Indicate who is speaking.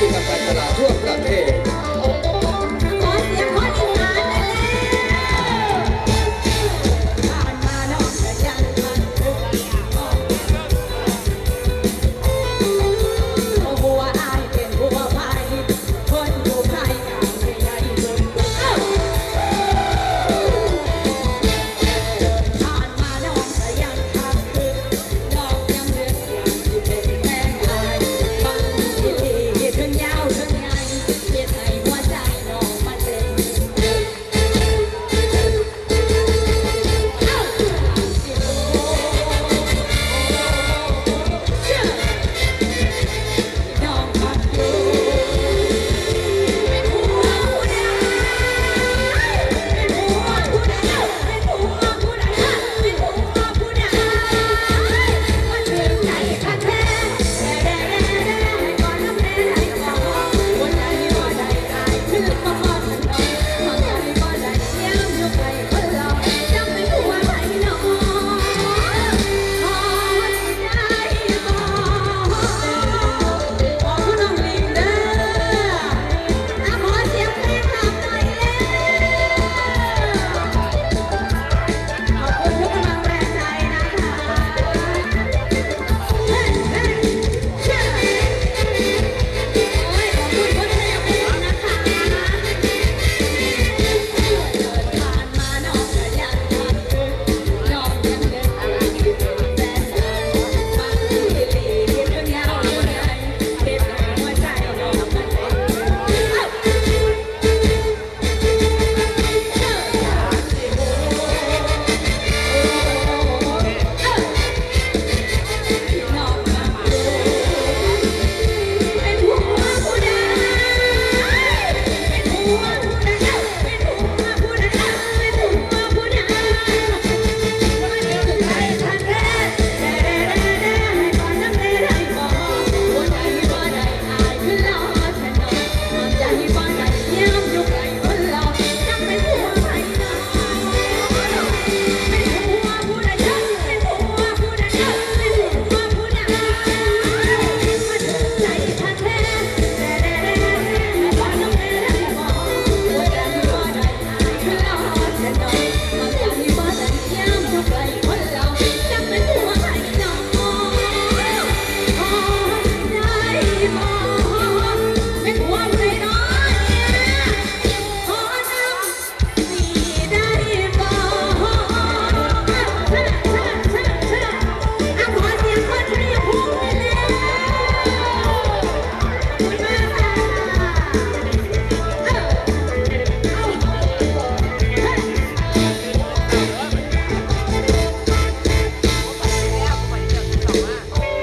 Speaker 1: ที่กำรมการตลาดทั่วประเทศ